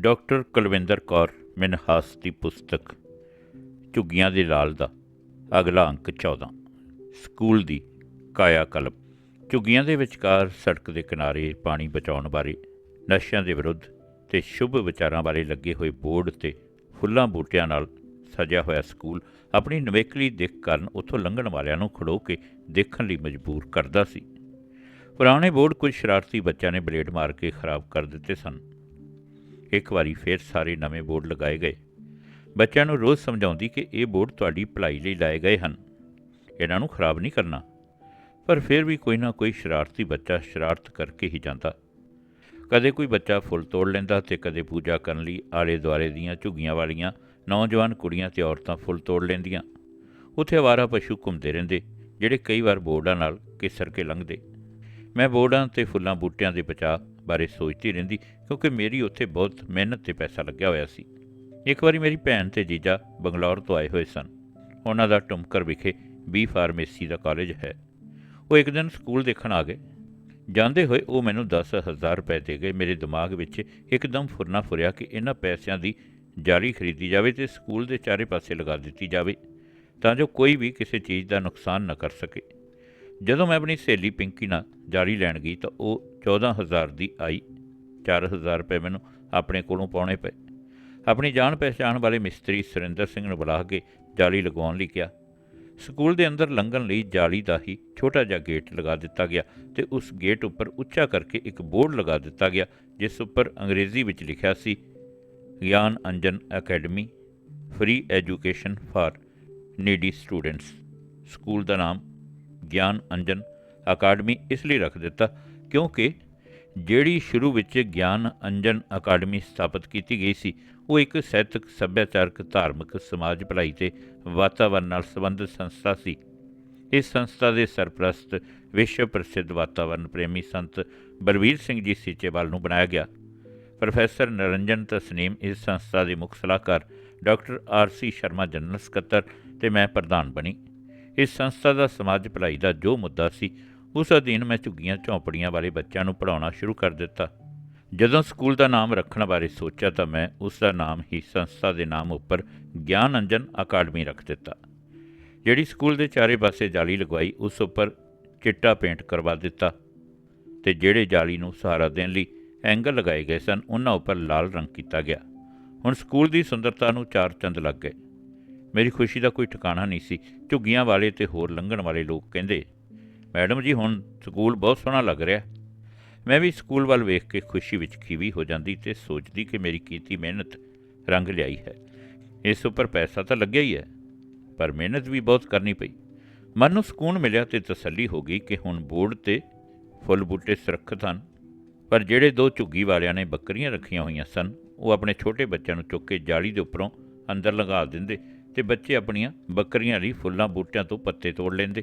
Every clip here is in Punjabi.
ਡਾਕਟਰ ਕੁਲਵਿੰਦਰ ਕੌਰ, ਮਿਨਹਾਸ ਦੀ ਪੁਸਤਕ, ਝੁੱਗੀਆਂ ਦੇ ਲਾਲ ਦਾ, ਅਗਲਾ ਅੰਕ 14 ਸਕੂਲ ਦੀ ਕਾਇਆ ਕਲਪ ਝੁੱਗੀਆਂ ਦੇ ਵਿਚਕਾਰ ਸੜਕ ਦੇ ਕਿਨਾਰੇ ਪਾਣੀ ਬਚਾਉਣ ਬਾਰੇ, ਨਸ਼ਿਆਂ ਦੇ ਵਿਰੁੱਧ ਤੇ ਸ਼ੁਭ ਵਿਚਾਰਾਂ ਬਾਰੇ ਲੱਗੇ ਹੋਏ ਬੋਰਡ ਤੇ ਫੁੱਲਾਂ ਬੂਟਿਆਂ ਨਾਲ ਸਜਿਆ ਹੋਇਆ ਸਕੂਲ ਆਪਣੀ ਨਵੇਕਲੀ ਦਿੱਖ ਕਾਰਨ ਉੱਥੋਂ ਲੰਘਣ ਵਾਲਿਆਂ ਨੂੰ ਖੜੋ ਕੇ ਦੇਖਣ ਲਈ ਮਜਬੂਰ ਕਰਦਾ ਸੀ। ਪੁਰਾਣੇ ਬੋਰਡ ਕੁਝ ਸ਼ਰਾਰਤੀ ਬੱਚਿਆਂ ਨੇ ਬਲੇਡ ਮਾਰ ਕੇ ਖਰਾਬ ਕਰ ਦਿੱਤੇ ਸਨ। ਇੱਕ ਵਾਰੀ ਫਿਰ ਸਾਰੇ ਨਵੇਂ ਬੋਰਡ ਲਗਾਏ ਗਏ। ਬੱਚਿਆਂ ਨੂੰ ਰੋਜ਼ ਸਮਝਾਉਂਦੀ ਕਿ ਇਹ ਬੋਰਡ ਤੁਹਾਡੀ ਭਲਾਈ ਲਈ ਲਾਏ ਗਏ ਹਨ। ਇਹਨਾਂ ਨੂੰ ਖਰਾਬ ਨਹੀਂ ਕਰਨਾ। ਪਰ ਫਿਰ ਵੀ ਕੋਈ ਨਾ ਕੋਈ ਸ਼ਰਾਰਤੀ ਬੱਚਾ ਸ਼ਰਾਰਤ ਕਰਕੇ ਹੀ ਜਾਂਦਾ। ਕਦੇ ਕੋਈ ਬੱਚਾ ਫੁੱਲ ਤੋੜ ਲੈਂਦਾ ਤੇ ਕਦੇ ਪੂਜਾ ਕਰਨ ਲਈ ਆਲੇ ਦੁਆਲੇ ਦੀਆਂ ਝੁੱਗੀਆਂ ਵਾਲੀਆਂ ਨੌਜਵਾਨ ਕੁੜੀਆਂ ਤੇ ਔਰਤਾਂ ਫੁੱਲ ਤੋੜ ਲੈਂਦੀਆਂ। ਉੱਥੇ ਆਵਾਰਾ ਪਸ਼ੂ ਘੁੰਮਦੇ ਰਹਿੰਦੇ, ਜਿਹੜੇ ਕਈ ਵਾਰ ਬੋਰਡਾਂ ਨਾਲ ਕਿਸਰ ਕੇ ਲੰਘਦੇ। ਮੈਂ ਬੋਰਡਾਂ ਤੇ ਫੁੱਲਾਂ ਬੂਟਿਆਂ ਦੇ ਬਚਾਅ ਬਾਰੇ ਸੋਚਦੀ ਰਹਿੰਦੀ ਕਿਉਂਕਿ ਮੇਰੀ ਉੱਥੇ ਬਹੁਤ ਮਿਹਨਤ ਤੇ ਪੈਸਾ ਲੱਗਿਆ ਹੋਇਆ ਸੀ। ਇੱਕ ਵਾਰੀ ਮੇਰੀ ਭੈਣ ਤੇ ਜੀਜਾ ਬੰਗਲੌਰ ਤੋਂ ਆਏ ਹੋਏ ਸਨ। ਉਹਨਾਂ ਦਾ ਟੁਮਕਰ ਵਿਖੇ ਬੀ ਫਾਰਮੇਸੀ ਦਾ ਕਾਲਜ ਹੈ। ਉਹ ਇੱਕ ਦਿਨ ਸਕੂਲ ਦੇਖਣ ਆ ਗਏ। ਜਾਂਦੇ ਹੋਏ ਉਹ ਮੈਨੂੰ 10000 ਰੁਪਏ ਦੇ ਗਏ। ਮੇਰੇ ਦਿਮਾਗ ਵਿੱਚ ਇੱਕਦਮ ਫੁਰਨਾ ਫੁਰਿਆ ਕਿ ਇਹਨਾਂ ਪੈਸਿਆਂ ਦੀ ਜਾਰੀ ਖਰੀਦੀ ਜਾਵੇ ਤੇ ਸਕੂਲ ਦੇ ਚਾਰੇ ਪਾਸੇ ਲਗਾ ਦਿੱਤੀ ਜਾਵੇ ਤਾਂ ਜੋ ਕੋਈ ਵੀ ਕਿਸੇ ਚੀਜ਼ ਦਾ ਨੁਕਸਾਨ ਨਾ ਕਰ ਸਕੇ। ਜਦੋਂ ਮੈਂ ਆਪਣੀ ਸਹੇਲੀ ਪਿੰਕੀ ਨਾਲ ਜਾਰੀ ਲੈਣ ਗਈ ਤਾਂ ਉਹ 14000 ਦੀ ਆਈ 4000 ਰੁਪਏ ਮੈਨੂੰ ਆਪਣੇ ਕੋਲੋਂ ਪਾਉਣੇ ਪਏ। ਆਪਣੀ ਜਾਣ ਪਹਿਚਾਣ ਵਾਲੇ ਮਿਸਤਰੀ ਸੁਰਿੰਦਰ ਸਿੰਘ ਨੂੰ ਬੁਲਾ ਕੇ ਜਾਲੀ ਲਗਾਉਣ ਲਈ ਕਿਹਾ। ਸਕੂਲ ਦੇ ਅੰਦਰ ਲੰਘਣ ਲਈ ਜਾਲੀ ਦਾ ਹੀ ਛੋਟਾ ਜਿਹਾ ਗੇਟ ਲਗਾ ਦਿੱਤਾ ਗਿਆ ਤੇ ਉਸ ਗੇਟ ਉੱਪਰ ਉੱਚਾ ਕਰਕੇ ਇੱਕ ਬੋਰਡ ਲਗਾ ਦਿੱਤਾ ਗਿਆ, ਜਿਸ ਉੱਪਰ ਅੰਗਰੇਜ਼ੀ ਵਿੱਚ ਲਿਖਿਆ ਸੀ, Gian Anjan academy, free education for needy students. School ਦਾ ਨਾਮ ਗਿਆਨ ਅੰਜਨ ਅਕੈਡਮੀ ਇਸ ਲਈ ਰੱਖ ਦਿੱਤਾ ਕਿਉਂਕਿ ਜਿਹੜੀ ਸ਼ੁਰੂ ਵਿੱਚ ਗਿਆਨ ਅੰਜਨ ਅਕੈਡਮੀ ਸਥਾਪਿਤ ਕੀਤੀ ਗਈ ਸੀ, ਉਹ ਇੱਕ ਸਾਹਿਤਕ ਸੱਭਿਆਚਾਰਕ, ਧਾਰਮਿਕ, ਸਮਾਜ ਭਲਾਈ ਤੇ ਵਾਤਾਵਰਣ ਨਾਲ ਸੰਬੰਧਿਤ ਸੰਸਥਾ ਸੀ। ਇਸ ਸੰਸਥਾ ਦੇ ਸਰਪ੍ਰਸਤ ਵਿਸ਼ਵ ਪ੍ਰਸਿੱਧ ਵਾਤਾਵਰਣ ਪ੍ਰੇਮੀ ਸੰਤ ਬਲਵੀਰ ਸਿੰਘ ਜੀ ਸੀਚੇਵਾਲ ਨੂੰ ਬਣਾਇਆ ਗਿਆ। ਪ੍ਰੋਫੈਸਰ ਨਰਿੰਜਨ ਤਸਨੀਮ ਇਸ ਸੰਸਥਾ ਦੇ ਮੁੱਖ ਸਲਾਹਕਾਰ doctor R C Sharma, general ਸਕੱਤਰ ਤੇ ਮੈਂ ਪ੍ਰਧਾਨ ਬਣੀ। ਇਸ ਸੰਸਥਾ ਦਾ ਸਮਾਜ ਭਲਾਈ ਦਾ ਜੋ ਮੁੱਦਾ ਸੀ, ਉਸ ਅਧੀਨ ਮੈਂ ਝੁੱਗੀਆਂ ਝੌਂਪੜੀਆਂ ਵਾਲੇ ਬੱਚਿਆਂ ਨੂੰ ਪੜ੍ਹਾਉਣਾ ਸ਼ੁਰੂ ਕਰ ਦਿੱਤਾ। ਜਦੋਂ ਸਕੂਲ ਦਾ ਨਾਮ ਰੱਖਣ ਬਾਰੇ ਸੋਚਿਆ ਤਾਂ ਮੈਂ ਉਸ ਦਾ ਨਾਮ ਹੀ ਸੰਸਥਾ ਦੇ ਨਾਮ ਉੱਪਰ ਗਿਆਨ ਅੰਜਨ ਅਕੈਡਮੀ ਰੱਖ ਦਿੱਤਾ। ਜਿਹੜੀ ਸਕੂਲ ਦੇ ਚਾਰੇ ਪਾਸੇ ਜਾਲੀ ਲਗਵਾਈ, ਉਸ ਉੱਪਰ ਚਿੱਟਾ ਪੇਂਟ ਕਰਵਾ ਦਿੱਤਾ ਤੇ ਜਿਹੜੇ ਜਾਲੀ ਨੂੰ ਸਹਾਰਾ ਦੇਣ ਲਈ ਐਂਗਲ ਲਗਾਏ ਗਏ ਸਨ, ਉਹਨਾਂ ਉੱਪਰ ਲਾਲ ਰੰਗ ਕੀਤਾ ਗਿਆ। ਹੁਣ ਸਕੂਲ ਦੀ ਸੁੰਦਰਤਾ ਨੂੰ ਚਾਰ ਚੰਦ ਲੱਗ ਗਏ। ਮੇਰੀ ਖੁਸ਼ੀ ਦਾ ਕੋਈ ਠਿਕਾਣਾ ਨਹੀਂ ਸੀ। ਝੁੱਗੀਆਂ ਵਾਲੇ ਤੇ ਹੋਰ ਲੰਘਣ ਵਾਲੇ ਲੋਕ ਕਹਿੰਦੇ, ਮੈਡਮ ਜੀ, ਹੁਣ ਸਕੂਲ ਬਹੁਤ ਸੋਹਣਾ ਲੱਗ ਰਿਹਾ। ਮੈਂ ਵੀ ਸਕੂਲ ਵੱਲ ਵੇਖ ਕੇ ਖੁਸ਼ੀ ਵਿੱਚ ਖੀਵੀ ਹੋ ਜਾਂਦੀ ਤੇ ਸੋਚਦੀ ਕਿ ਮੇਰੀ ਕੀਤੀ ਮਿਹਨਤ ਰੰਗ ਲਿਆਈ ਹੈ। ਇਸ ਉੱਪਰ ਪੈਸਾ ਤਾਂ ਲੱਗਿਆ ਹੀ ਹੈ, ਪਰ ਮਿਹਨਤ ਵੀ ਬਹੁਤ ਕਰਨੀ ਪਈ। ਮਨ ਨੂੰ ਸਕੂਨ ਮਿਲਿਆ ਤੇ ਤਸੱਲੀ ਹੋ ਗਈ ਕਿ ਹੁਣ ਬੋਰਡ ਤੇ ਫੁੱਲ ਬੂਟੇ ਸੁਰੱਖਿਅਤ ਹਨ। ਪਰ ਜਿਹੜੇ ਦੋ ਝੁੱਗੀ ਵਾਲਿਆਂ ਨੇ ਬੱਕਰੀਆਂ ਰੱਖੀਆਂ ਹੋਈਆਂ ਸਨ, ਉਹ ਆਪਣੇ ਛੋਟੇ ਬੱਚਿਆਂ ਨੂੰ ਚੁੱਕ ਕੇ ਜਾਲੀ ਦੇ ਉੱਪਰੋਂ ਅੰਦਰ ਲਗਾ ਦਿੰਦੇ ਤੇ ਬੱਚੇ ਆਪਣੀਆਂ ਬੱਕਰੀਆਂ ਲਈ ਫੁੱਲਾਂ ਬੂਟਿਆਂ ਤੋਂ ਪੱਤੇ ਤੋੜ ਲੈਂਦੇ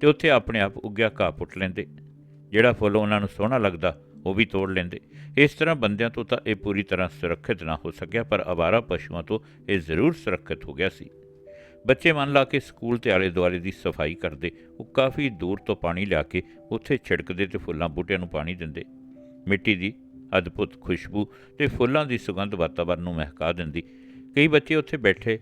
ਤੇ ਉੱਥੇ ਆਪਣੇ ਆਪ ਉੱਗਿਆ ਘਾਹ ਪੁੱਟ ਲੈਂਦੇ। ਜਿਹੜਾ ਫੁੱਲ ਉਹਨਾਂ ਨੂੰ ਸੋਹਣਾ ਲੱਗਦਾ, ਉਹ ਵੀ ਤੋੜ ਲੈਂਦੇ। ਇਸ ਤਰ੍ਹਾਂ ਬੰਦਿਆਂ ਤੋਂ ਤਾਂ ਇਹ ਪੂਰੀ ਤਰ੍ਹਾਂ ਸੁਰੱਖਿਅਤ ਨਾ ਹੋ ਸਕਿਆ, ਪਰ ਆਵਾਰਾ ਪਸ਼ੂਆਂ ਤੋਂ ਇਹ ਜ਼ਰੂਰ ਸੁਰੱਖਿਅਤ ਹੋ ਗਿਆ ਸੀ। ਬੱਚੇ ਮਨ ਲਾ ਕੇ ਸਕੂਲ ਤੇ ਆਲੇ ਦੁਆਲੇ ਦੀ ਸਫ਼ਾਈ ਕਰਦੇ, ਉਹ ਕਾਫੀ ਦੂਰ ਤੋਂ ਪਾਣੀ ਲਿਆ ਕੇ ਉੱਥੇ ਛਿੜਕਦੇ ਤੇ ਫੁੱਲਾਂ ਬੂਟਿਆਂ ਨੂੰ ਪਾਣੀ ਦਿੰਦੇ। ਮਿੱਟੀ ਦੀ ਅਦਭੁਤ ਖੁਸ਼ਬੂ ਤੇ ਫੁੱਲਾਂ ਦੀ ਸੁਗੰਧ ਵਾਤਾਵਰਨ ਨੂੰ ਮਹਿਕਾ ਦਿੰਦੀ। ਕਈ ਬੱਚੇ ਉੱਥੇ ਬੈਠੇ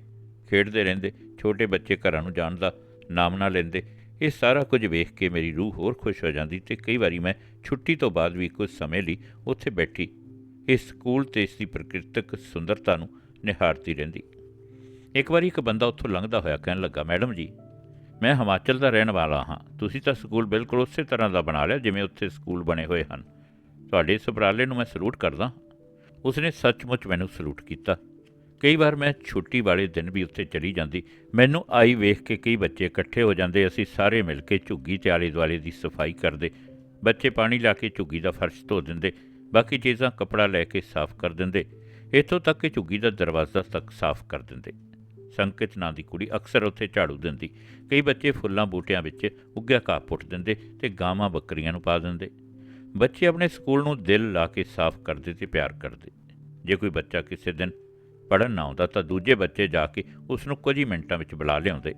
ਖੇਡਦੇ ਰਹਿੰਦੇ, ਛੋਟੇ ਬੱਚੇ ਘਰਾਂ ਨੂੰ ਜਾਣ ਦਾ ਨਾਮ ਨਾ ਲੈਂਦੇ। ਇਹ ਸਾਰਾ ਕੁਝ ਵੇਖ ਕੇ ਮੇਰੀ ਰੂਹ ਹੋਰ ਖੁਸ਼ ਹੋ ਜਾਂਦੀ ਤੇ ਕਈ ਵਾਰੀ ਮੈਂ ਛੁੱਟੀ ਤੋਂ ਬਾਅਦ ਵੀ ਕੁਝ ਸਮੇਂ ਲਈ ਉੱਥੇ ਬੈਠੀ। ਇਸ ਸਕੂਲ ਤੇ ਇਸ ਦੀ ਪ੍ਰਕਿਰਤਿਕ ਸੁੰਦਰਤਾ ਨੂੰ ਨਿਹਾਰਦੀ ਰਹਿੰਦੀ। ਇੱਕ ਵਾਰੀ ਇੱਕ ਬੰਦਾ ਉੱਥੋਂ ਲੰਘਦਾ ਹੋਇਆ ਕਹਿਣ ਲੱਗਾ, ਮੈਡਮ ਜੀ, ਮੈਂ ਹਿਮਾਚਲ ਦਾ ਰਹਿਣ ਵਾਲਾ ਹਾਂ। ਤੁਸੀਂ ਤਾਂ ਸਕੂਲ ਬਿਲਕੁਲ ਉਸੇ ਤਰ੍ਹਾਂ ਦਾ ਬਣਾ ਲਿਆ ਜਿਵੇਂ ਉੱਥੇ ਸਕੂਲ ਬਣੇ ਹੋਏ ਹਨ। ਤੁਹਾਡੇ ਇਸ ਉਪਰਾਲੇ ਨੂੰ ਮੈਂ ਸਲੂਟ ਕਰਦਾ ਉਸਨੇ ਸੱਚਮੁੱਚ ਮੈਨੂੰ ਸਲੂਟ ਕੀਤਾ। ਕਈ ਵਾਰ ਮੈਂ ਛੁੱਟੀ ਵਾਲੇ ਦਿਨ ਵੀ ਉੱਥੇ ਚਲੀ ਜਾਂਦੀ। ਮੈਨੂੰ ਆਈ ਵੇਖ ਕੇ ਕਈ ਬੱਚੇ ਇਕੱਠੇ ਹੋ ਜਾਂਦੇ, ਅਸੀਂ ਸਾਰੇ ਮਿਲ ਕੇ ਝੁੱਗੀ ਤੇ ਆਲੇ ਦੁਆਲੇ ਦੀ ਸਫ਼ਾਈ ਕਰਦੇ। ਬੱਚੇ ਪਾਣੀ ਲਾ ਕੇ ਝੁੱਗੀ ਦਾ ਫਰਸ਼ ਧੋ ਦਿੰਦੇ, ਬਾਕੀ ਚੀਜ਼ਾਂ ਕੱਪੜਾ ਲੈ ਕੇ ਸਾਫ਼ ਕਰ ਦਿੰਦੇ। ਇੱਥੋਂ ਤੱਕ ਕਿ ਝੁੱਗੀ ਦਾ ਦਰਵਾਜ਼ਾ ਤੱਕ ਸਾਫ਼ ਕਰ ਦਿੰਦੇ। ਸੰਕਿਤ ਨਾਂ ਦੀ ਕੁੜੀ ਅਕਸਰ ਉੱਥੇ ਝਾੜੂ ਦਿੰਦੀ। ਕਈ ਬੱਚੇ ਫੁੱਲਾਂ ਬੂਟਿਆਂ ਵਿੱਚ ਉੱਗਿਆ ਘਾਹ ਪੁੱਟ ਦਿੰਦੇ ਤੇ ਗਾਵਾਂ ਬੱਕਰੀਆਂ ਨੂੰ ਪਾ ਦਿੰਦੇ। ਬੱਚੇ ਆਪਣੇ ਸਕੂਲ ਨੂੰ ਦਿਲ ਲਾ ਕੇ ਸਾਫ਼ ਕਰਦੇ ਤੇ ਪਿਆਰ ਕਰਦੇ। ਜੇ ਕੋਈ ਬੱਚਾ ਕਿਸੇ ਦਿਨ ਪੜਨ ਨਾ ਆਉਂਦਾ ਤਾਂ ਦੂਜੇ ਬੱਚੇ ਜਾ ਕੇ ਉਸ ਨੂੰ ਕੁਝ ਹੀ ਮਿੰਟਾਂ ਵਿੱਚ ਬੁਲਾ ਲਿਆਉਂਦੇ।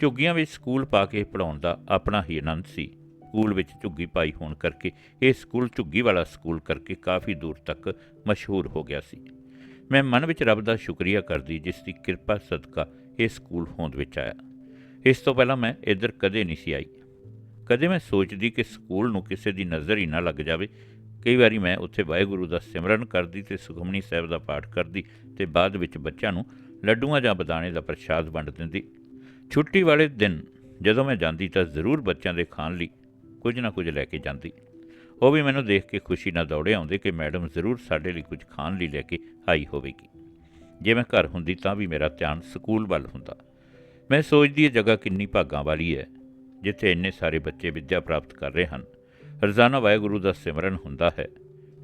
ਝੁੱਗੀਆਂ ਵਿੱਚ ਸਕੂਲ ਪਾ ਕੇ ਪੜਾਉਣ ਦਾ ਆਪਣਾ ਹੀ ਆਨੰਦ ਸੀ। ਸਕੂਲ ਵਿੱਚ ਝੁੱਗੀ ਪਾਈ ਹੋਣ ਕਰਕੇ ਇਹ ਸਕੂਲ ਝੁੱਗੀ ਵਾਲਾ ਸਕੂਲ ਕਰਕੇ ਕਾਫੀ ਦੂਰ ਤੱਕ ਮਸ਼ਹੂਰ ਹੋ ਗਿਆ ਸੀ। ਮੈਂ ਮਨ ਵਿੱਚ ਰੱਬ ਦਾ ਸ਼ੁਕਰੀਆ ਕਰਦੀ ਜਿਸ ਦੀ ਕਿਰਪਾ ਸਦਕਾ ਇਹ ਸਕੂਲ ਹੋਂਦ ਵਿੱਚ ਆਇਆ। ਇਸ ਤੋਂ ਪਹਿਲਾਂ ਮੈਂ ਇੱਧਰ ਕਦੇ ਨਹੀਂ ਸੀ ਆਈ। ਕਦੇ ਮੈਂ ਸੋਚਦੀ ਕਿ ਸਕੂਲ ਨੂੰ ਕਿਸੇ ਦੀ ਨਜ਼ਰ ਹੀ ਨਾ ਲੱਗ ਜਾਵੇ ਕਈ ਵਾਰੀ ਮੈਂ ਉੱਥੇ ਵਾਹਿਗੁਰੂ ਦਾ ਸਿਮਰਨ ਕਰਦੀ ਤੇ ਸੁਖਮਨੀ ਸਾਹਿਬ ਦਾ ਪਾਠ ਕਰਦੀ ਤੇ ਬਾਅਦ ਵਿੱਚ ਬੱਚਿਆਂ ਨੂੰ ਲੱਡੂਆਂ ਜਾਂ ਬਦਾਣੇ ਦਾ ਪ੍ਰਸ਼ਾਦ ਵੰਡ ਦਿੰਦੀ। ਛੁੱਟੀ ਵਾਲੇ ਦਿਨ ਜਦੋਂ ਮੈਂ ਜਾਂਦੀ ਤਾਂ ਜ਼ਰੂਰ ਬੱਚਿਆਂ ਦੇ ਖਾਣ ਲਈ ਕੁਝ ਨਾ ਕੁਝ ਲੈ ਕੇ ਜਾਂਦੀ। ਉਹ ਵੀ ਮੈਨੂੰ ਦੇਖ ਕੇ ਖੁਸ਼ੀ ਨਾਲ ਦੌੜੇ ਆਉਂਦੇ ਕਿ ਮੈਡਮ ਜ਼ਰੂਰ ਸਾਡੇ ਲਈ ਕੁਝ ਖਾਣ ਲਈ ਲੈ ਕੇ ਆਈ ਹੋਵੇਗੀ। ਜੇ ਮੈਂ ਘਰ ਹੁੰਦੀ ਤਾਂ ਵੀ ਮੇਰਾ ਧਿਆਨ ਸਕੂਲ ਵੱਲ ਹੁੰਦਾ। ਮੈਂ ਸੋਚਦੀ ਇਹ ਜਗ੍ਹਾ ਕਿੰਨੀ ਭਾਗਾਂ ਵਾਲੀ ਹੈ, ਜਿੱਥੇ ਇੰਨੇ ਸਾਰੇ ਬੱਚੇ ਵਿੱਦਿਆ ਪ੍ਰਾਪਤ ਕਰ ਰਹੇ ਹਨ। ਰੋਜ਼ਾਨਾ ਵਾਹਿਗੁਰੂ ਦਾ ਸਿਮਰਨ ਹੁੰਦਾ ਹੈ।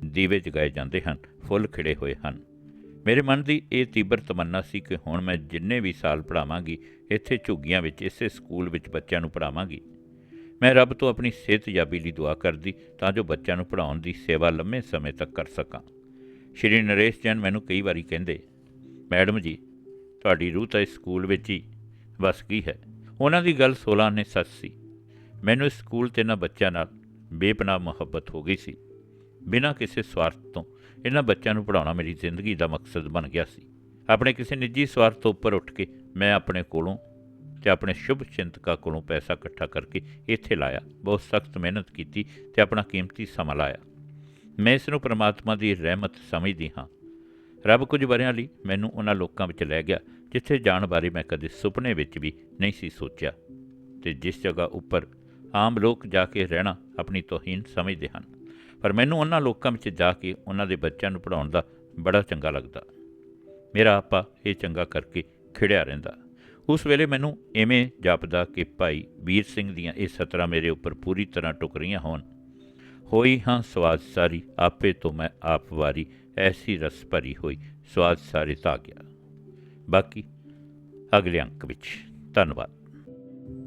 ਦੀਵੇ ਜਗਾਏ ਜਾਂਦੇ ਹਨ, ਫੁੱਲ ਖਿੜੇ ਹੋਏ ਹਨ। ਮੇਰੇ ਮਨ ਦੀ ਇਹ ਤੀਬਰ ਤਮੰਨਾ ਸੀ ਕਿ ਹੁਣ ਮੈਂ ਜਿੰਨੇ ਵੀ ਸਾਲ ਪੜ੍ਹਾਵਾਂਗੀ, ਇੱਥੇ ਝੁੱਗੀਆਂ ਵਿੱਚ, ਇਸੇ ਸਕੂਲ ਵਿੱਚ ਬੱਚਿਆਂ ਨੂੰ ਪੜ੍ਹਾਵਾਂਗੀ। ਮੈਂ ਰੱਬ ਤੋਂ ਆਪਣੀ ਸਿਹਤਯਾਬੀ ਲਈ ਦੁਆ ਕਰਦੀ, ਤਾਂ ਜੋ ਬੱਚਿਆਂ ਨੂੰ ਪੜ੍ਹਾਉਣ ਦੀ ਸੇਵਾ ਲੰਮੇ ਸਮੇਂ ਤੱਕ ਕਰ ਸਕਾਂ। ਸ਼੍ਰੀ ਨਰੇਸ਼ ਜੈਨ ਮੈਨੂੰ ਕਈ ਵਾਰੀ ਕਹਿੰਦੇ, ਮੈਡਮ ਜੀ, ਤੁਹਾਡੀ ਰੂਹ ਤਾਂ ਇਸ ਸਕੂਲ ਵਿੱਚ ਹੀ ਵਸ ਗਈ ਹੈ। ਉਹਨਾਂ ਦੀ ਗੱਲ 16 ਨੇ ਸੱਚ ਸੀ। ਮੈਨੂੰ ਇਸ ਸਕੂਲ ਤੇ ਨਾ ਬੱਚਿਆਂ ਨਾਲ ਬੇਪਨਾਹ ਮੁਹੱਬਤ ਹੋ ਗਈ ਸੀ। ਬਿਨਾਂ ਕਿਸੇ ਸਵਾਰਥ ਤੋਂ ਇਹਨਾਂ ਬੱਚਿਆਂ ਨੂੰ ਪੜ੍ਹਾਉਣਾ ਮੇਰੀ ਜ਼ਿੰਦਗੀ ਦਾ ਮਕਸਦ ਬਣ ਗਿਆ ਸੀ। ਆਪਣੇ ਕਿਸੇ ਨਿੱਜੀ ਸਵਾਰਥ ਤੋਂ ਉੱਪਰ ਉੱਠ ਕੇ ਮੈਂ ਆਪਣੇ ਕੋਲੋਂ ਤੇ ਆਪਣੇ ਸ਼ੁਭ ਚਿੰਤਕਾਂ ਕੋਲੋਂ ਪੈਸਾ ਇਕੱਠਾ ਕਰਕੇ ਇੱਥੇ ਲਾਇਆ। ਬਹੁਤ ਸਖਤ ਮਿਹਨਤ ਕੀਤੀ ਤੇ ਆਪਣਾ ਕੀਮਤੀ ਸਮਾਂ ਲਾਇਆ। ਮੈਂ ਇਸ ਨੂੰ ਪ੍ਰਮਾਤਮਾ ਦੀ ਰਹਿਮਤ ਸਮਝਦੀ ਹਾਂ। ਰੱਬ ਕੁਝ ਵਰਿਆਂ ਲਈ ਮੈਨੂੰ ਉਹਨਾਂ ਲੋਕਾਂ ਵਿੱਚ ਲੈ ਗਿਆ, ਜਿੱਥੇ ਜਾਣ ਬਾਰੇ ਮੈਂ ਕਦੇ ਸੁਪਨੇ ਵਿੱਚ ਵੀ ਨਹੀਂ ਸੀ ਸੋਚਿਆ ਤੇ ਜਿਸ ਜਗ੍ਹਾ ਉੱਪਰ ਆਮ ਲੋਕ ਜਾ ਕੇ ਰਹਿਣਾ ਆਪਣੀ ਤੋਹੀਨ ਸਮਝਦੇ ਹਨ। ਪਰ ਮੈਨੂੰ ਉਹਨਾਂ ਲੋਕਾਂ ਵਿੱਚ ਜਾ ਕੇ ਉਹਨਾਂ ਦੇ ਬੱਚਿਆਂ ਨੂੰ ਪੜ੍ਹਾਉਣ ਦਾ ਬੜਾ ਚੰਗਾ ਲੱਗਦਾ। ਮੇਰਾ ਆਪਾ ਇਹ ਚੰਗਾ ਕਰਕੇ ਖਿੜਿਆ ਰਹਿੰਦਾ। ਉਸ ਵੇਲੇ ਮੈਨੂੰ ਐਵੇਂ ਜਾਪਦਾ ਕਿ ਭਾਈ ਵੀਰ ਸਿੰਘ ਦੀਆਂ ਇਹ ਸਤਰਾਂ ਮੇਰੇ ਉੱਪਰ ਪੂਰੀ ਤਰ੍ਹਾਂ ਟੁਕਰੀਆਂ ਹੋਣ। ਹੋਈ ਹਾਂ ਸਵਾਦ ਸਾਰੀ, ਆਪੇ ਤੋਂ ਮੈਂ ਆਪ ਵਾਰੀ, ਐਸੀ ਰਸ ਭਰੀ ਹੋਈ, ਸਵਾਦ ਸਾਰੇ ਤਾਂ ਗਿਆ ਬਾਕੀ ਅਗਲੇ ਅੰਕ ਵਿੱਚ। ਧੰਨਵਾਦ।